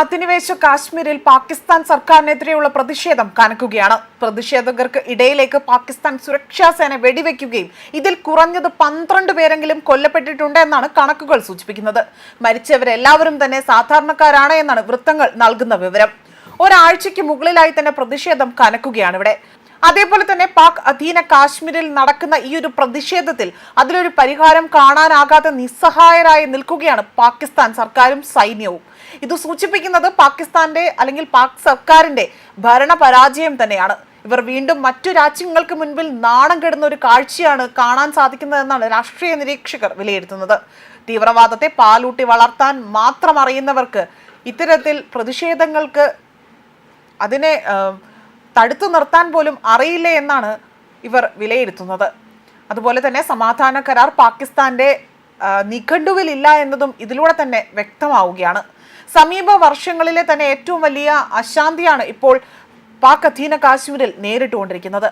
അധിനിവേശ കാശ്മീരിൽ പാകിസ്ഥാൻ സർക്കാരിനെതിരെയുള്ള പ്രതിഷേധം കനക്കുകയാണ്. പ്രതിഷേധകർക്ക് ഇടയിലേക്ക് പാകിസ്ഥാൻ സുരക്ഷാ സേന വെടിവെക്കുകയും ഇതിൽ കുറഞ്ഞത് പന്ത്രണ്ട് പേരെങ്കിലും കൊല്ലപ്പെട്ടിട്ടുണ്ട് എന്നാണ് കണക്കുകൾ സൂചിപ്പിക്കുന്നത്. മരിച്ചവരെല്ലാവരും തന്നെ സാധാരണക്കാരാണ് എന്നാണ് വൃത്തങ്ങൾ നൽകുന്ന വിവരം. ഒരാഴ്ചയ്ക്ക് മുകളിലായി തന്നെ പ്രതിഷേധം കനക്കുകയാണ് ഇവിടെ. അതേപോലെ തന്നെ പാക് അധീന കാശ്മീരിൽ നടക്കുന്ന ഈ ഒരു പ്രതിഷേധത്തിൽ അതിലൊരു പരിഹാരം കാണാനാകാതെ നിസ്സഹായരായി നിൽക്കുകയാണ് പാകിസ്ഥാൻ സർക്കാരും സൈന്യവും. ഇത് സൂചിപ്പിക്കുന്നത് പാകിസ്ഥാന്റെ അല്ലെങ്കിൽ പാക് സർക്കാരിന്റെ ഭരണ പരാജയം തന്നെയാണ്. ഇവർ വീണ്ടും മറ്റു രാജ്യങ്ങൾക്ക് മുൻപിൽ നാണം കെടുന്ന ഒരു കാഴ്ചയാണ് കാണാൻ സാധിക്കുന്നതെന്നാണ് രാഷ്ട്രീയ നിരീക്ഷകർ വിലയിരുത്തുന്നത്. തീവ്രവാദത്തെ പാലൂട്ടി വളർത്താൻ മാത്രം അറിയുന്നവർക്ക് ഇത്തരത്തിൽ പ്രതിഷേധങ്ങൾക്ക് അതിനെ തടുത്തു നിർത്താൻ പോലും അറിയില്ല എന്നാണ് ഇവർ വിലയിരുത്തുന്നത്. അതുപോലെ തന്നെ സമാധാന കരാർ പാകിസ്ഥാന്റെ നിഘണ്ടുവിലില്ല എന്നതും ഇതിലൂടെ തന്നെ വ്യക്തമാവുകയാണ്. സമീപ വർഷങ്ങളിലെ തന്നെ ഏറ്റവും വലിയ അശാന്തിയാണ് ഇപ്പോൾ പാക് അധീന കാശ്മീരിൽ നേരിട്ടുകൊണ്ടിരിക്കുന്നത്.